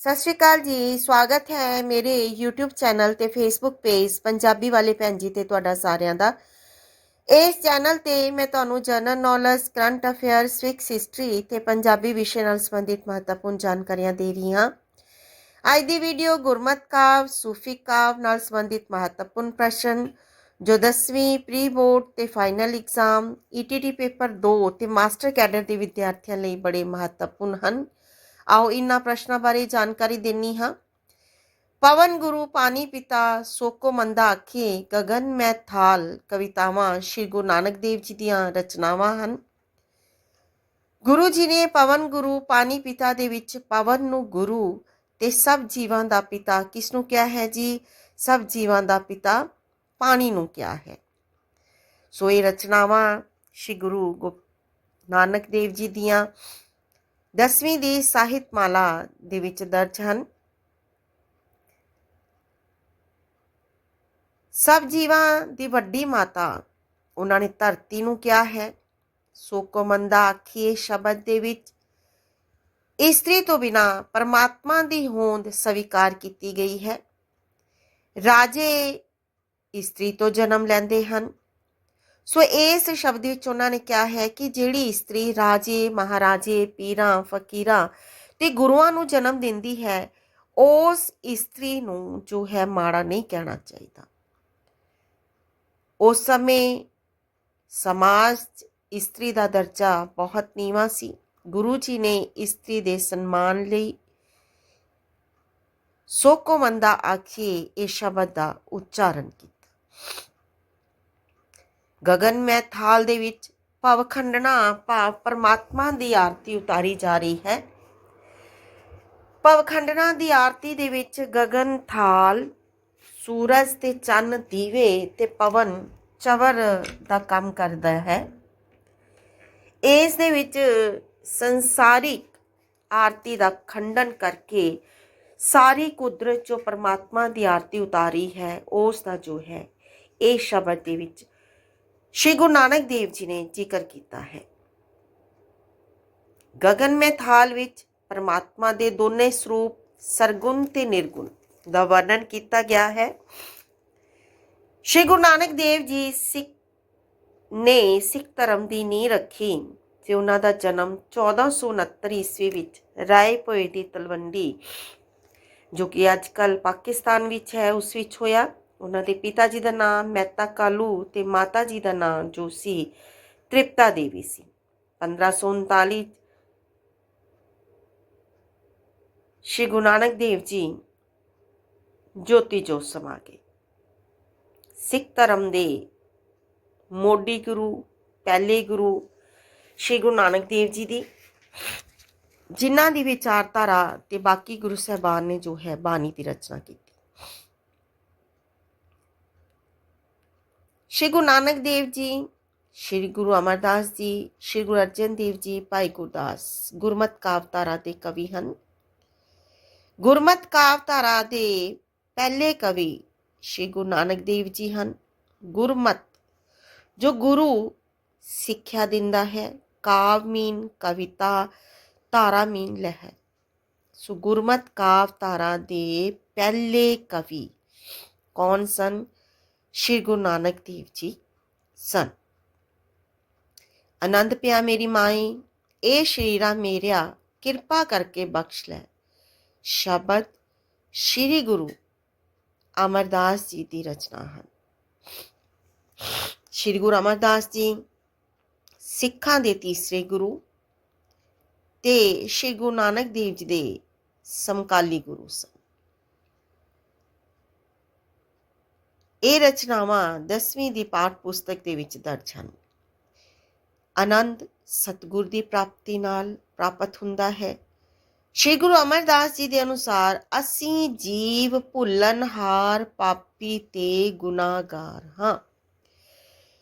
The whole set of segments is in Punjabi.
ਸਤਿ ਸ਼੍ਰੀ ਅਕਾਲ ਜੀ, ਸਵਾਗਤ ਹੈ ਮੇਰੇ YouTube ਚੈਨਲ ਤੇ Facebook ਪੇਜ ਪੰਜਾਬੀ ਵਾਲੇ ਭੈਣ ਜੀ ਤੇ ਤੁਹਾਡਾ ਸਾਰਿਆਂ ਦਾ। ਇਸ ਚੈਨਲ ਤੇ ਮੈਂ ਤੁਹਾਨੂੰ general knowledge current affairs civics history ਤੇ ਪੰਜਾਬੀ ਵਿਸ਼ੇ ਨਾਲ ਸੰਬੰਧਿਤ ਮਹੱਤਵਪੂਰਨ ਜਾਣਕਾਰੀਆਂ ਦੇ ਰਹੀ ਹਾਂ। ਅੱਜ ਦੀ ਵੀਡੀਓ ਗੁਰਮਤ ਕਾਵ, ਸੂਫੀ ਕਾਵ ਨਾਲ ਸੰਬੰਧਿਤ ਮਹੱਤਵਪੂਰਨ ਪ੍ਰਸ਼ਨ, ਜੋ 10ਵੀਂ ਪ੍ਰੀ ਬੋਰਡ ਤੇ ਫਾਈਨਲ ਐਗਜ਼ਾਮ ETT ਪੇਪਰ 2 ਤੇ ਮਾਸਟਰ ਕੈਡਰ ਦੇ ਵਿਦਿਆਰਥੀਆਂ ਲਈ ਬੜੇ ਮਹੱਤਵਪੂਰਨ ਹਨ। ਆਓ ਇਹਨਾਂ ਪ੍ਰਸ਼ਨਾਂ ਬਾਰੇ ਜਾਣਕਾਰੀ ਦੇਣੀ ਹਾਂ। ਪਵਨ ਗੁਰੂ ਪਾਣੀ ਪਿਤਾ ਸੋਕੋ ਮੰਦਾ ਅੱਖੇ ਗगन ਮੈਂ ਥਾਲ। ਕਵਿਤਾਵਾਂ ਸ਼੍ਰੀ ਗੁਰੂ ਨਾਨਕ ਦੇਵ ਜੀ ਦੀਆਂ ਰਚਨਾਵਾਂ ਹਨ। ਗੁਰੂ ਜੀ ਨੇ ਪਵਨ ਗੁਰੂ ਪਾਣੀ ਪਿਤਾ ਦੇ ਵਿੱਚ ਪਵਨ ਨੂੰ ਗੁਰੂ ਤੇ ਸਭ ਜੀਵਾਂ ਦਾ ਪਿਤਾ ਕਿਸ ਨੂੰ ਕਿਹਾ ਹੈ ਜੀ? ਸਭ ਜੀਵਾਂ ਦਾ ਪਿਤਾ ਪਾਣੀ ਨੂੰ ਕਿਹਾ ਹੈ। ਸੋ ਇਹ ਰਚਨਾਵਾਂ ਸ਼੍ਰੀ ਗੁਰੂ ਗੋ- ਨਾਨਕ ਦੇਵ ਜੀ ਦੀਆਂ ਦਸਵੀਂ ਦੀ ਸਾਹਿਤ ਮਾਲਾ ਦੇ ਵਿੱਚ ਦਰਜ ਹਨ। ਸਭ ਜੀਵਾਂ ਦੀ ਵੱਡੀ ਮਾਤਾ, ਉਹਨਾਂ ਨੇ ਧਰਤੀ ਨੂੰ ਕਿਹਾ ਹੈ। ਸੋ ਕੋਮੰਦਾ ਆਖੀਏ ਸ਼ਬਦ ਦੇ ਵਿੱਚ ਇਸਤਰੀ ਤੋਂ ਬਿਨਾ ਪਰਮਾਤਮਾ ਦੀ ਹੋਂਦ ਸਵੀਕਾਰ ਕੀਤੀ ਗਈ ਹੈ। ਰਾਜੇ ਇਸਤਰੀ ਤੋਂ ਜਨਮ ਲੈਂਦੇ ਹਨ। ਸੋ ਇਸ ਸ਼ਬਦ ਵਿੱਚ ਉਹਨਾਂ ਨੇ ਕਿਹਾ ਹੈ ਕਿ ਜਿਹੜੀ ਇਸਤਰੀ ਰਾਜੇ, ਮਹਾਰਾਜੇ, ਪੀਰਾਂ, ਫਕੀਰਾਂ ਤੇ ਗੁਰੂਆਂ ਨੂੰ ਜਨਮ ਦਿੰਦੀ ਹੈ, ਉਸ ਇਸਤਰੀ ਨੂੰ ਜੋ ਹੈ ਮਾੜਾ ਨਹੀਂ ਕਹਿਣਾ ਚਾਹੀਦਾ। ਉਸ ਸਮੇਂ ਸਮਾਜ ਇਸਤਰੀ ਦਾ ਦਰਜਾ ਬਹੁਤ ਨੀਵਾਂ ਸੀ। ਗੁਰੂ ਜੀ ਨੇ ਇਸਤਰੀ ਦੇ ਸਨਮਾਨ ਲਈ ਸੋਕੋ ਮੰਦਾ ਆਖੀਏ ਇਹ ਸ਼ਬਦ ਦਾ ਉਚਾਰਨ ਕੀਤਾ। ਗਗਨ ਮੈਂ ਥਾਲ ਦੇ ਵਿੱਚ ਭਵ ਖੰਡਣਾ, ਭਾਵ ਪਰਮਾਤਮਾ ਦੀ ਆਰਤੀ ਉਤਾਰੀ ਜਾ ਰਹੀ ਹੈ। ਭਵ ਖੰਡਣਾ ਦੀ ਆਰਤੀ ਦੇ ਵਿੱਚ ਗਗਨ, ਥਾਲ, ਸੂਰਜ ਤੇ ਚੰਨ, ਦੀਵੇ ਤੇ ਪਵਨ, ਚਵਰ ਦਾ ਕੰਮ ਕਰਦਾ ਹੈ। ਇਸ ਦੇ ਵਿੱਚ ਸੰਸਾਰਿਕ ਆਰਤੀ ਦਾ ਖੰਡਨ ਕਰਕੇ ਸਾਰੀ ਕੁਦਰਤ ਜੋ ਪਰਮਾਤਮਾ ਦੀ ਆਰਤੀ ਉਤਾਰੀ ਹੈ, ਉਸ ਦਾ ਜੋ ਹੈ, ਇਹ ਸ਼ਬਦ ਦੇ ਵਿੱਚ ਸ਼੍ਰੀ ਗੁਰੂ ਨਾਨਕ ਦੇਵ ਜੀ ਨੇ ਜ਼ਿਕਰ ਕੀਤਾ ਹੈ ਗਗਨ ਮੇ ਥਾਲ ਵਿੱਚ ਪਰਮਾਤਮਾ ਦੇ ਦੋਨੇ ਸਰੂਪ ਸਰਗੁਣ ਤੇ ਨਿਰਗੁਣ ਦਾ ਵਰਣਨ ਕੀਤਾ ਗਿਆ ਹੈ ਸ਼੍ਰੀ ਗੁਰੂ ਨਾਨਕ ਦੇਵ ਜੀ ਸਿੱਖ ਨੇ ਸਿੱਖ ਧਰਮ ਦੀ ਨੀਂਹ ਰੱਖੀ ਤੇ ਉਹਨਾਂ ਦਾ ਜਨਮ 1469 ਈਸਵੀ ਵਿੱਚ ਰਾਏ ਰਾਏਪੁਰੇ ਦੀ ਤਲਵੰਡੀ ਜੋ ਕਿ ਅੱਜ ਕੱਲ ਪਾਕਿਸਤਾਨ ਵਿੱਚ ਹੈ ਉਸ ਵਿੱਚ ਹੋਇਆ ਉਹਨਾਂ ਦੇ ਪਿਤਾ ਜੀ ਦਾ ਨਾਮ ਮਹਿਤਾ ਕਾਲੂ ਤੇ ਮਾਤਾ ਜੀ ਦਾ ਨਾਮ ਜੋ ਸੀ ਤ੍ਰਿਪਤਾ ਦੇਵੀ ਸੀ। 1539 ਸ਼੍ਰੀ ਗੁਰੂ ਨਾਨਕ ਦੇਵ ਜੀ ਜੋਤੀ ਜੋਤ ਸਮਾ ਗਏ। ਸਿੱਖ ਧਰਮ ਦੇ ਮੋਢੀ ਗੁਰੂ, ਪਹਿਲੇ ਗੁਰੂ ਸ਼੍ਰੀ ਗੁਰੂ ਨਾਨਕ ਦੇਵ ਜੀ ਦੀ, ਜਿਨ੍ਹਾਂ ਦੀ ਵਿਚਾਰਧਾਰਾ ਤੇ ਬਾਕੀ ਗੁਰੂ ਸਾਹਿਬਾਨ ਨੇ ਜੋ ਹੈ ਬਾਣੀ ਦੀ ਰਚਨਾ ਕੀਤੀ। ਸ਼੍ਰੀ ਗੁਰੂ ਨਾਨਕ ਦੇਵ ਜੀ ਸ਼੍ਰੀ ਗੁਰੂ ਅਮਰਦਾਸ ਜੀ ਸ਼੍ਰੀ ਗੁਰੂ ਅਰਜਨ ਦੇਵ ਜੀ ਭਾਈ ਗੁਰਦਾਸ ਗੁਰਮਤ ਕਾਵਤਾਰਾ ਦੇ ਕਵੀ ਹਨ ਗੁਰਮਤ ਕਾਵਤਾਰਾ ਦੇ ਪਹਿਲੇ ਕਵੀ ਸ਼੍ਰੀ ਗੁਰੂ ਨਾਨਕ ਦੇਵ ਜੀ ਹਨ ਗੁਰਮਤ ਜੋ ਗੁਰੂ ਸਿੱਖਿਆ ਦਿੰਦਾ ਹੈ ਕਾਵ ਮੀਨ ਕਵਿਤਾ ਤਾਰਾ ਮੀਨ ਲਹਿਰ ਸੋ ਗੁਰਮਤ ਕਾਵ ਤਾਰਾ ਦੇ ਪਹਿਲੇ ਕਵੀ ਕੌਣ ਸਨ ਸ਼੍ਰੀ ਗੁਰੂ ਨਾਨਕ ਦੇਵ ਜੀ ਸਨ। ਆਨੰਦ ਪਿਆ ਮੇਰੀ ਮਾਈ, ਇਹ ਸ਼ਰੀਰਾ ਮੇਰਿਆ, ਕਿਰਪਾ ਕਰਕੇ ਬਖਸ਼ ਲੈ। ਸ਼ਬਦ ਸ਼੍ਰੀ ਗੁਰੂ ਅਮਰਦਾਸ ਜੀ ਦੀ ਰਚਨਾ ਹਨ। ਸ਼੍ਰੀ ਗੁਰੂ ਅਮਰਦਾਸ ਜੀ ਸਿੱਖਾਂ ਦੇ ਤੀਸਰੇ ਗੁਰੂ ਤੇ ਸ਼੍ਰੀ ਗੁਰੂ ਨਾਨਕ ਦੇਵ ਜੀ ਦੇ ਸਮਕਾਲੀ ਗੁਰੂ ਸਨ। ਇਹ ਰਚਨਾਵਾਂ 10ਵੀਂ ਦੀ ਪਾਠ ਪੁਸਤਕ ਦੇ ਵਿੱਚ ਦਰਜ ਹਨ। ਆਨੰਦ ਸਤਿਗੁਰ ਦੀ ਪ੍ਰਾਪਤੀ ਨਾਲ ਪ੍ਰਾਪਤ ਹੁੰਦਾ ਹੈ। ਸ਼੍ਰੀ ਗੁਰੂ ਅਮਰਦਾਸ ਜੀ ਦੇ ਅਨੁਸਾਰ ਅਸੀਂ ਜੀਵ ਭੁੱਲਣਹਾਰ ਪਾਪੀ ਤੇ ਗੁਨਾਹਗਾਰ ਹਾਂ।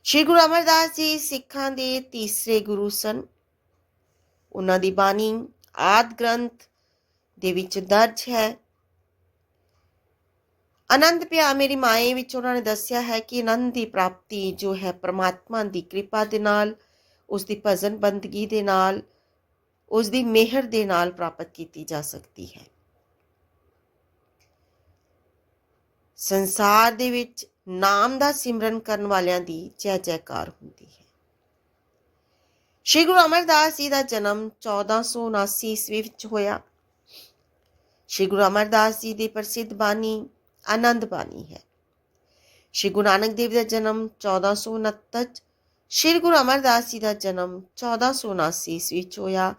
ਸ਼੍ਰੀ ਗੁਰੂ ਅਮਰਦਾਸ ਜੀ ਸਿੱਖਾਂ ਦੇ ਤੀਸਰੇ ਗੁਰੂ ਸਨ। ਉਹਨਾਂ ਦੀ ਬਾਣੀ ਆਦ ਗ੍ਰੰਥ ਦੇ ਵਿੱਚ ਦਰਜ ਹੈ। ਆਨੰਦ ਪਿਆ। ਮੇਰੀ ਮਾਏ ਵਿੱਚ ਉਹਨਾਂ ਨੇ ਦੱਸਿਆ ਹੈ ਕਿ ਆਨੰਦ ਦੀ ਪ੍ਰਾਪਤੀ ਜੋ ਹੈ ਪ੍ਰਮਾਤਮਾ ਦੀ ਕਿਰਪਾ ਦੇ ਨਾਲ ਉਸ ਦੀ ਭਜਨ ਬੰਦਗੀ ਦੇ ਨਾਲ ਉਸ ਦੀ ਮਿਹਰ ਦੇ ਨਾਲ ਪ੍ਰਾਪਤ ਕੀਤੀ ਜਾ ਸਕਦੀ ਹੈ। ਸੰਸਾਰ ਦੇ ਵਿੱਚ ਨਾਮ ਦਾ ਸਿਮਰਨ ਕਰਨ ਵਾਲਿਆਂ ਦੀ ਜੈ ਜੈਕਾਰ ਹੁੰਦੀ ਹੈ। ਸ਼੍ਰੀ ਗੁਰੂ ਅਮਰਦਾਸ ਜੀ ਦਾ ਜਨਮ 1479 ਈਸਵੀ ਵਿੱਚ ਹੋਇਆ। ਸ਼੍ਰੀ ਗੁਰੂ ਅਮਰਦਾਸ ਜੀ ਦੀ ਪ੍ਰਸਿੱਧ ਬਾਣੀ ਆਨੰਦ ਪਾਣੀ ਹੈ। ਸ਼੍ਰੀ ਗੁਰੂ ਨਾਨਕ ਦੇਵ ਦਾ ਜਨਮ 1469 'ਚ, ਸ਼੍ਰੀ ਗੁਰੂ ਅਮਰਦਾਸ ਜੀ ਦਾ ਜਨਮ 1479 ਈਸਵੀ ਵਿੱਚ ਹੋਇਆ।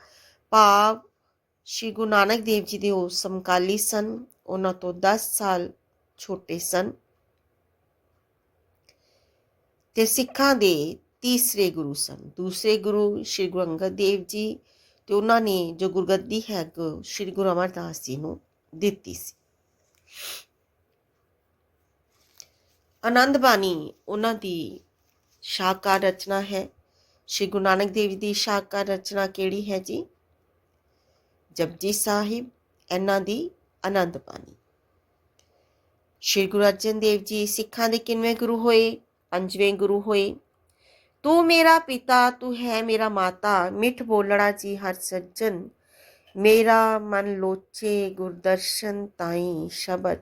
ਭਾਵ ਸ਼੍ਰੀ ਗੁਰੂ ਨਾਨਕ ਦੇਵ ਜੀ ਦੇ ਉਹ ਸਮਕਾਲੀ ਸਨ ਉਹਨਾਂ ਤੋਂ 10 ਸਾਲ ਛੋਟੇ ਸਨ। ਤੇ ਸਿੱਖਾਂ ਦੇ ਤੀਸਰੇ ਗੁਰੂ ਸਨ। ਦੂਸਰੇ ਗੁਰੂ ਸ਼੍ਰੀ ਗੁਰੂ ਅੰਗਦ ਦੇਵ ਜੀ ਤੇ ਉਹਨਾਂ ਨੇ ਜੋ ਗੁਰਗੱਦੀ ਹੈ ਸ਼੍ਰੀ ਗੁਰੂ ਅਮਰਦਾਸ ਜੀ ਨੂੰ ਦਿੱਤੀ ਸੀ। ਆਨੰਦ ਬਾਣੀ ਉਹਨਾਂ ਦੀ ਸ਼ਾਕਾਰ ਰਚਨਾ ਹੈ। ਸ਼੍ਰੀ ਗੁਰੂ ਨਾਨਕ ਦੇਵ ਜੀ ਦੀ ਸ਼ਾਹਕਾਰ ਰਚਨਾ ਕਿਹੜੀ ਹੈ ਜੀ? ਜਪਜੀ ਸਾਹਿਬ, ਇਹਨਾਂ ਦੀ ਆਨੰਦ ਬਾਣੀ। ਸ਼੍ਰੀ ਗੁਰੂ ਅਰਜਨ ਦੇਵ ਜੀ ਸਿੱਖਾਂ ਦੇ ਕਿੰਨਵੇਂ ਗੁਰੂ ਹੋਏ? ਪੰਜਵੇਂ ਗੁਰੂ ਹੋਏ। ਤੂੰ ਮੇਰਾ ਪਿਤਾ, ਤੂੰ ਹੈ ਮੇਰਾ ਮਾਤਾ, ਮਿੱਠ ਬੋਲਣਾ ਜੀ ਹਰ ਸੱਜਣ। ਮੇਰਾ ਮਨ ਲੋਚੇ ਗੁਰਦਰਸ਼ਨ ਤਾਈ ਸ਼ਬਦ।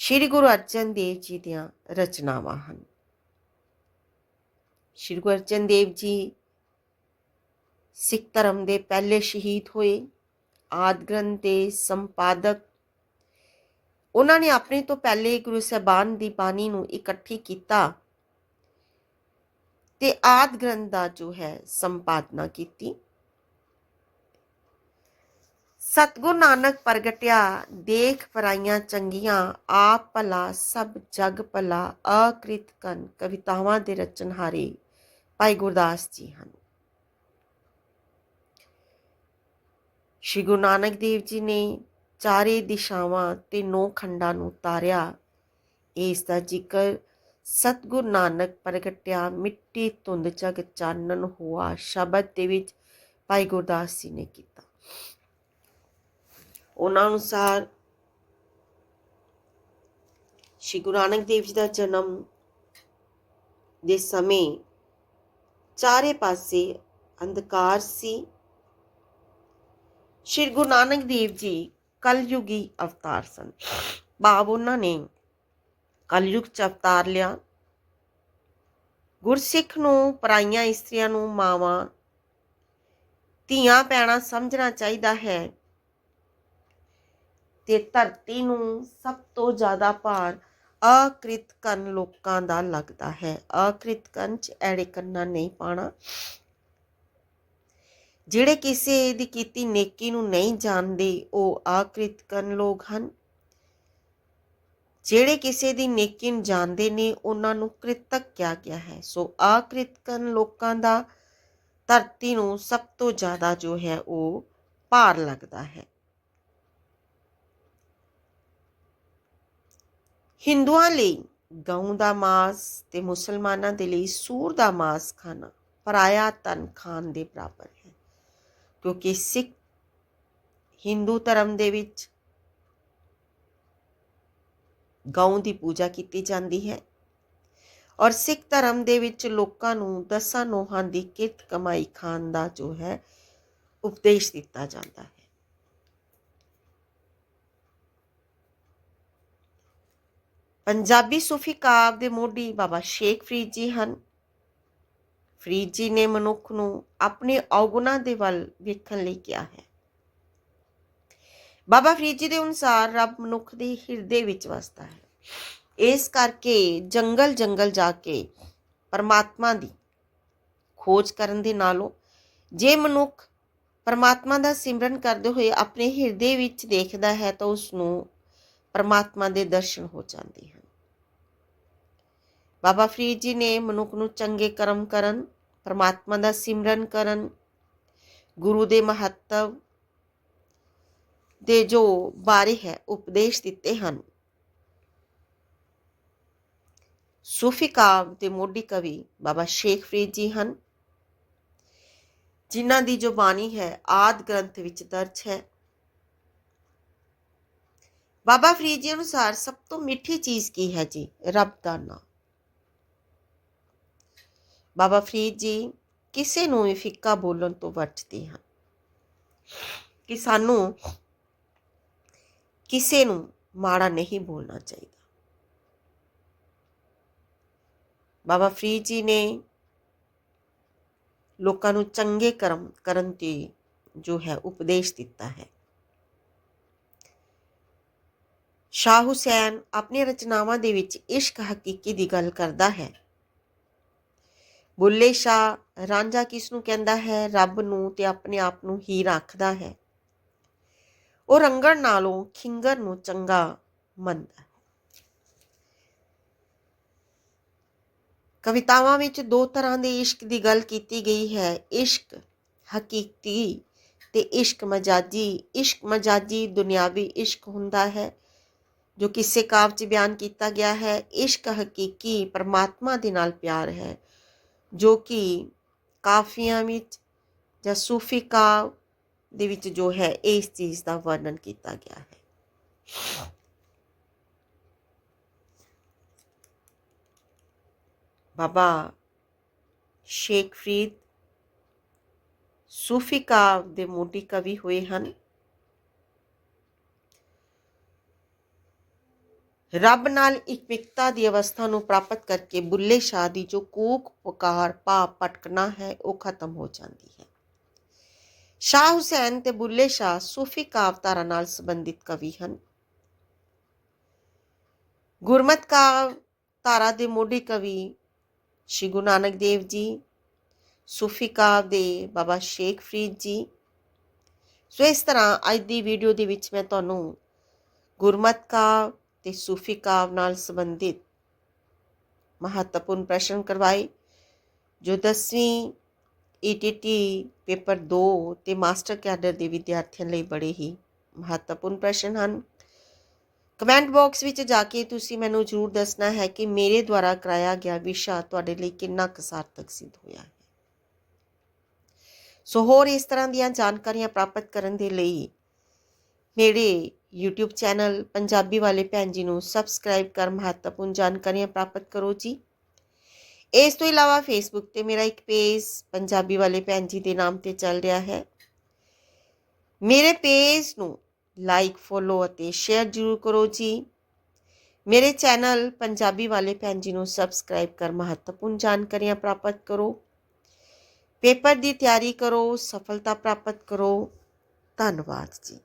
ਸ਼੍ਰੀ ਗੁਰੂ ਅਰਜਨ ਦੇਵ ਜੀ ਦੀਆਂ ਰਚਨਾਵਾਂ ਹਨ। ਸ਼੍ਰੀ ਗੁਰੂ ਅਰਜਨ ਦੇਵ ਜੀ ਸਿੱਖ ਧਰਮ ਦੇ ਪਹਿਲੇ ਸ਼ਹੀਦ ਹੋਏ, ਆਦਿ ਗ੍ਰੰਥ ਦੇ ਸੰਪਾਦਕ। ਉਹਨਾਂ ਨੇ ਆਪਣੇ ਤੋਂ ਪਹਿਲੇ ਗੁਰੂ ਸਾਹਿਬਾਨ ਦੀ ਬਾਣੀ ਨੂੰ ਇਕੱਠੀ ਕੀਤਾ ਤੇ ਆਦ ਗ੍ਰੰਥ ਦਾ ਜੋ ਹੈ ਸੰਪਾਦਨਾ ਕੀਤੀ। ਸਤਗੁਰ ਨਾਨਕ ਪ੍ਰਗਟਿਆ, ਦੇਖ ਪਰਾਈਆਂ ਚੰਗੀਆਂ, ਆਪ ਭਲਾ, ਸਭ ਜਗ ਭਲਾ, ਅਕ੍ਰਿਤ ਕਨ ਕਵਿਤਾਵਾਂ ਦੇ ਰਚਨਹਾਰੇ ਭਾਈ ਗੁਰਦਾਸ ਜੀ ਹਨ। ਸ਼੍ਰੀ ਗੁਰੂ ਨਾਨਕ ਦੇਵ ਜੀ ਨੇ ਚਾਰੇ ਦਿਸ਼ਾਵਾਂ ਤੇ ਨੌ ਖੰਡਾਂ ਨੂੰ ਤਾਰਿਆ ਇਸ ਦਾ ਜ਼ਿਕਰ ਸਤਗੁਰ ਨਾਨਕ ਪ੍ਰਗਟਿਆ, ਮਿੱਟੀ ਧੁੰਦ ਜਗ ਚਾਨਣ ਹੋਆ, ਸ਼ਬਦ ਦੇ ਵਿੱਚ ਭਾਈ ਗੁਰਦਾਸ ਜੀ ਨੇ ਕੀਤਾ। ਉਹਨਾਂ ਅਨੁਸਾਰ ਸ਼੍ਰੀ ਗੁਰੂ ਨਾਨਕ ਦੇਵ ਜੀ ਦਾ ਜਨਮ ਦੇ ਸਮੇਂ ਚਾਰੇ ਪਾਸੇ ਅੰਧਕਾਰ ਸੀ। ਸ਼੍ਰੀ ਗੁਰੂ ਨਾਨਕ ਦੇਵ ਜੀ ਕਲਯੁਗੀ ਅਵਤਾਰ ਸਨ। ਭਾਵ ਉਹਨਾਂ ਨੇ ਕਲਯੁਗ ਚ ਅਵਤਾਰ ਲਿਆ। ਗੁਰਸਿੱਖ ਨੂੰ ਪਰਾਈਆਂ ਇਸਤਰੀਆਂ ਨੂੰ ਮਾਵਾਂ ਧੀਆਂ ਪੈਣਾ ਸਮਝਣਾ ਚਾਹੀਦਾ ਹੈ ਤੇ ਧਰਤੀ ਨੂੰ ਸਭ ਤੋਂ ਜ਼ਿਆਦਾ ਭਾਰ ਅਕ੍ਰਿਤ ਕਰਨ ਲੋਕਾਂ ਦਾ ਲੱਗਦਾ ਹੈ। ਅਕ੍ਰਿਤ ਕਰਨ ਚ ਐੜੇ ਕਰਨਾ ਨਹੀਂ ਪਾਣਾ ਜਿਹੜੇ ਕਿਸੇ ਦੀ ਕੀਤੀ ਨੇਕੀ ਨੂੰ ਨਹੀਂ ਜਾਣਦੇ, ਉਹ ਆਕ੍ਰਿਤ ਕਰਨ ਲੋਕ ਹਨ। ਜਿਹੜੇ ਕਿਸੇ ਦੀ ਨੇਕੀ ਨੂੰ ਜਾਣਦੇ ਨੇ, ਉਹਨਾਂ ਨੂੰ ਕ੍ਰਿਤਕ ਕਿਹਾ ਗਿਆ ਹੈ। ਸੋ ਆਕ੍ਰਿਤ ਕਰਨ ਲੋਕਾਂ ਦਾ ਧਰਤੀ ਨੂੰ ਸਭ ਤੋਂ ਜ਼ਿਆਦਾ ਜੋ ਹੈ, ਉਹ ਭਾਰ ਲੱਗਦਾ ਹੈ। ਹਿੰਦੂਆਂ ਲਈ ਗਊ ਦਾ ਮਾਸ ਤੇ ਮੁਸਲਮਾਨਾਂ ਦੇ ਲਈ ਸੂਰ ਦਾ ਮਾਸ ਖਾਣਾ ਪਰਾਇਆ ਤਨ ਖਾਣ ਦੇ ਬਰਾਬਰ ਹੈ। ਕਿਉਂਕਿ ਸਿੱਖ ਹਿੰਦੂ ਧਰਮ ਦੇ ਵਿੱਚ ਗਊ ਦੀ ਪੂਜਾ ਕੀਤੀ ਜਾਂਦੀ ਹੈ ਔਰ ਸਿੱਖ ਧਰਮ ਦੇ ਵਿੱਚ ਲੋਕਾਂ ਨੂੰ ਦਸਾਂ ਨੋਹਾਂ ਦੀ ਕਿਰਤ ਕਮਾਈ ਖਾਣ ਦਾ ਜੋ ਹੈ ਉਪਦੇਸ਼ ਦਿੱਤਾ ਜਾਂਦਾ ਹੈ। ਪੰਜਾਬੀ ਸੂਫੀ ਕਾਵ ਦੇ ਮੋਢੀ ਬਾਬਾ ਸ਼ੇਖ ਫਰੀਦ ਜੀ ਹਨ। ਫਰੀਦ ਜੀ ਨੇ ਮਨੁੱਖ ਨੂੰ ਆਪਣੇ ਔਗੁਣਾਂ ਦੇ ਵੱਲ ਵੇਖਣ ਲਈ ਕਿਹਾ ਹੈ। ਬਾਬਾ ਫਰੀਦ ਜੀ ਦੇ ਅਨੁਸਾਰ ਰੱਬ ਮਨੁੱਖ ਦੇ ਹਿਰਦੇ ਵਿੱਚ ਵਸਦਾ ਹੈ। ਇਸ ਕਰਕੇ ਜੰਗਲ ਜੰਗਲ ਜਾ ਕੇ ਪਰਮਾਤਮਾ ਦੀ ਖੋਜ ਕਰਨ ਦੇ ਨਾਲੋਂ ਜੇ ਮਨੁੱਖ ਪਰਮਾਤਮਾ ਦਾ ਸਿਮਰਨ ਕਰਦੇ ਹੋਏ ਆਪਣੇ ਹਿਰਦੇ ਵਿੱਚ ਦੇਖਦਾ ਹੈ ਤਾਂ ਉਸ ਨੂੰ ਪਰਮਾਤਮਾ ਦੇ ਦਰਸ਼ਨ ਹੋ ਜਾਂਦੇ ਹਨ। ਬਾਬਾ ਫਰੀਦ ਜੀ ਨੇ ਮਨੁੱਖ ਨੂੰ ਚੰਗੇ ਕਰਮ ਕਰਨ, ਪਰਮਾਤਮਾ ਦਾ ਸਿਮਰਨ ਕਰਨ, ਗੁਰੂ ਦੇ ਮਹੱਤਵ ਦੇ ਜੋ ਬਾਰੇ ਹੈ, ਉਪਦੇਸ਼ ਦਿੱਤੇ ਹਨ। ਸੂਫੀ ਕਾਵ ਦੇ ਮੋਢੀ ਕਵੀ ਬਾਬਾ ਸ਼ੇਖ ਫਰੀਦ ਜੀ ਹਨ, ਜਿਨ੍ਹਾਂ ਦੀ ਜੋ ਬਾਣੀ ਹੈ, ਆਦ ਗ੍ਰੰਥ ਵਿੱਚ ਦਰਜ ਹੈ। ਬਾਬਾ ਫਰੀਦ ਜੀ ਅਨੁਸਾਰ ਸਭ ਤੋਂ ਮਿੱਠੀ ਚੀਜ਼ ਕੀ ਹੈ ਜੀ? ਰੱਬ ਦਾ ਨਾਮ। ਬਾਬਾ ਫਰੀਦ ਜੀ, ਕਿਸੇ ਨੂੰ ਵੀ ਫਿੱਕਾ ਬੋਲਣ ਤੋਂ ਵਰਜਦੇ ਹਨ ਕਿ ਸਾਨੂੰ ਕਿਸੇ ਨੂੰ ਮਾੜਾ ਨਹੀਂ ਬੋਲਣਾ ਚਾਹੀਦਾ। ਬਾਬਾ ਫਰੀਦ ਜੀ ਨੇ ਲੋਕਾਂ ਨੂੰ ਚੰਗੇ ਕਰਮ ਕਰਨ ਤੇ ਜੋ ਹੈ ਉਪਦੇਸ਼ ਦਿੱਤਾ ਹੈ। ਸ਼ਾਹ ਹੁਸੈਨ ਆਪਣੀ ਰਚਨਾਵਾਂ ਦੇ ਵਿੱਚ ਇਸ਼ਕ ਹਕੀਕੀ ਦੀ ਗੱਲ ਕਰਦਾ ਹੈ। ਬੁੱਲੇ ਸ਼ਾਹ ਰਾਂਝਾ ਕਿਸ ਨੂੰ ਕਹਿੰਦਾ ਹੈ? ਰੱਬ ਨੂੰ ਤੇ ਆਪਣੇ ਆਪ ਨੂੰ ਹੀ ਰੱਖਦਾ ਹੈ। ਉਹ ਰੰਗਣ ਨਾਲੋਂ ਖਿੰਗਰ ਨੂੰ ਚੰਗਾ ਮੰਨਦਾ ਹੈ। ਕਵਿਤਾਵਾਂ ਵਿੱਚ ਦੋ ਤਰ੍ਹਾਂ ਦੇ ਇਸ਼ਕ ਦੀ ਗੱਲ ਕੀਤੀ ਗਈ ਹੈ। ਇਸ਼ਕ ਹਕੀਕੀ ਤੇ ਇਸ਼ਕ ਮਜਾਜੀ। ਇਸ਼ਕ ਮਜਾਜੀ ਦੁਨਿਆਵੀ ਇਸ਼ਕ ਹੁੰਦਾ ਹੈ, ਜੋ ਕਿਸੇ ਕਾਵ 'ਚ ਬਿਆਨ ਕੀਤਾ ਗਿਆ ਹੈ। ਇਸ਼ਕ ਹਕੀਕੀ ਪਰਮਾਤਮਾ ਦੇ ਨਾਲ ਪਿਆਰ ਹੈ। ਜੋ ਕਿ ਕਾਫੀਆਂ ਵਿੱਚ ਜਾਂ ਸੂਫੀ ਕਾਵ ਦੇ ਵਿੱਚ ਜੋ ਹੈ ਇਸ ਚੀਜ਼ ਦਾ ਵਰਣਨ ਕੀਤਾ ਗਿਆ ਹੈ ਬਾਬਾ ਸ਼ੇਖ ਫਰੀਦ ਸੂਫੀ ਕਾਵ ਦੇ ਮੋਢੀ ਕਵੀ ਹੋਏ ਹਨ ਰੱਬ ਨਾਲ ਇਕਵਿਕਤਾ ਦੀ ਅਵਸਥਾ ਨੂੰ ਪ੍ਰਾਪਤ ਕਰਕੇ ਬੁੱਲੇ ਸ਼ਾਹ ਦੀ ਜੋ ਕੂਕ ਪੁਕਾਰ ਭਾਵ ਭਟਕਣਾ ਹੈ, ਉਹ ਖਤਮ ਹੋ ਜਾਂਦੀ ਹੈ। ਸ਼ਾਹ ਹੁਸੈਨ ਤੇ ਬੁੱਲੇ ਸ਼ਾਹ ਸੂਫੀ ਕਾਵਤਾਰਾ ਨਾਲ ਸੰਬੰਧਿਤ ਕਵੀ ਹਨ। ਗੁਰਮਤ ਕਾਵ ਤਾਰਾ ਦੇ ਮੋਢੀ ਕਵੀ ਸ਼੍ਰੀ ਗੁਰੂ ਨਾਨਕ ਦੇਵ ਜੀ, ਸੂਫੀ ਕਾਵ ਦੇ ਬਾਬਾ ਸ਼ੇਖ ਫਰੀਦ ਜੀ। ਸੋ ਇਸ ਤਰ੍ਹਾਂ ਅੱਜ ਦੀ ਵੀਡੀਓ ਦੇ ਵਿੱਚ ਮੈਂ ਤੁਹਾਨੂੰ ਗੁਰਮਤ ਕਾਵ ਤੇ ਸੂਫੀ ਕਾਵ ਨਾਲ ਸੰਬੰਧਿਤ ਮਹੱਤਵਪੂਰਨ ਪ੍ਰਸ਼ਨ ਕਰਵਾਏ। ਜੋ 10ਵੀਂ ਈਟੀਟੀ ਪੇਪਰ 2 ਤੇ ਮਾਸਟਰ ਕੈਡਰ ਦੇ ਵਿਦਿਆਰਥੀਆਂ ਲਈ ਬੜੇ ਹੀ ਮਹੱਤਵਪੂਰਨ ਪ੍ਰਸ਼ਨ ਹਨ। ਕਮੈਂਟ ਬਾਕਸ ਵਿੱਚ ਜਾ ਕੇ ਤੁਸੀਂ ਮੈਨੂੰ ਜ਼ਰੂਰ ਦੱਸਣਾ ਹੈ ਕਿ ਮੇਰੇ ਦੁਆਰਾ ਕਰਾਇਆ ਗਿਆ ਵਿਸ਼ਾ ਤੁਹਾਡੇ ਲਈ ਕਿੰਨਾ ਕੁ ਸਾਰਥਕ ਸਿੱਧ ਹੋਇਆ ਹੈ। ਸੋ ਹੋਰ ਇਸ ਤਰ੍ਹਾਂ ਦੀਆਂ ਜਾਣਕਾਰੀਆਂ ਪ੍ਰਾਪਤ ਕਰਨ ਦੇ ਲਈ ਮੇਰੇ YouTube ਚੈਨਲ ਪੰਜਾਬੀ ਵਾਲੇ ਭੈਣ ਜੀ ਨੂੰ ਸਬਸਕ੍ਰਾਈਬ ਕਰ ਮਹੱਤਵਪੂਰਨ ਜਾਣਕਾਰੀਆਂ ਪ੍ਰਾਪਤ ਕਰੋ ਜੀ। ਇਸ ਤੋਂ ਇਲਾਵਾ ਫੇਸਬੁੱਕ ਤੇ ਮੇਰਾ ਇੱਕ ਪੇਜ ਪੰਜਾਬੀ ਵਾਲੇ ਭੈਣ ਜੀ ਦੇ ਨਾਮ ਤੇ ਚੱਲ ਰਿਹਾ ਹੈ। ਮੇਰੇ ਪੇਜ ਨੂੰ ਲਾਈਕ ਫੋਲੋ ਅਤੇ ਸ਼ੇਅਰ ਜ਼ਰੂਰ ਕਰੋ ਜੀ। ਮੇਰੇ ਚੈਨਲ ਪੰਜਾਬੀ ਵਾਲੇ ਭੈਣ ਜੀ ਨੂੰ ਸਬਸਕ੍ਰਾਈਬ ਕਰ ਮਹੱਤਵਪੂਰਨ ਜਾਣਕਾਰੀਆਂ ਪ੍ਰਾਪਤ ਕਰੋ। ਪੇਪਰ ਦੀ ਤਿਆਰੀ ਕਰੋ, ਸਫਲਤਾ ਪ੍ਰਾਪਤ ਕਰੋ। ਧੰਨਵਾਦ ਜੀ।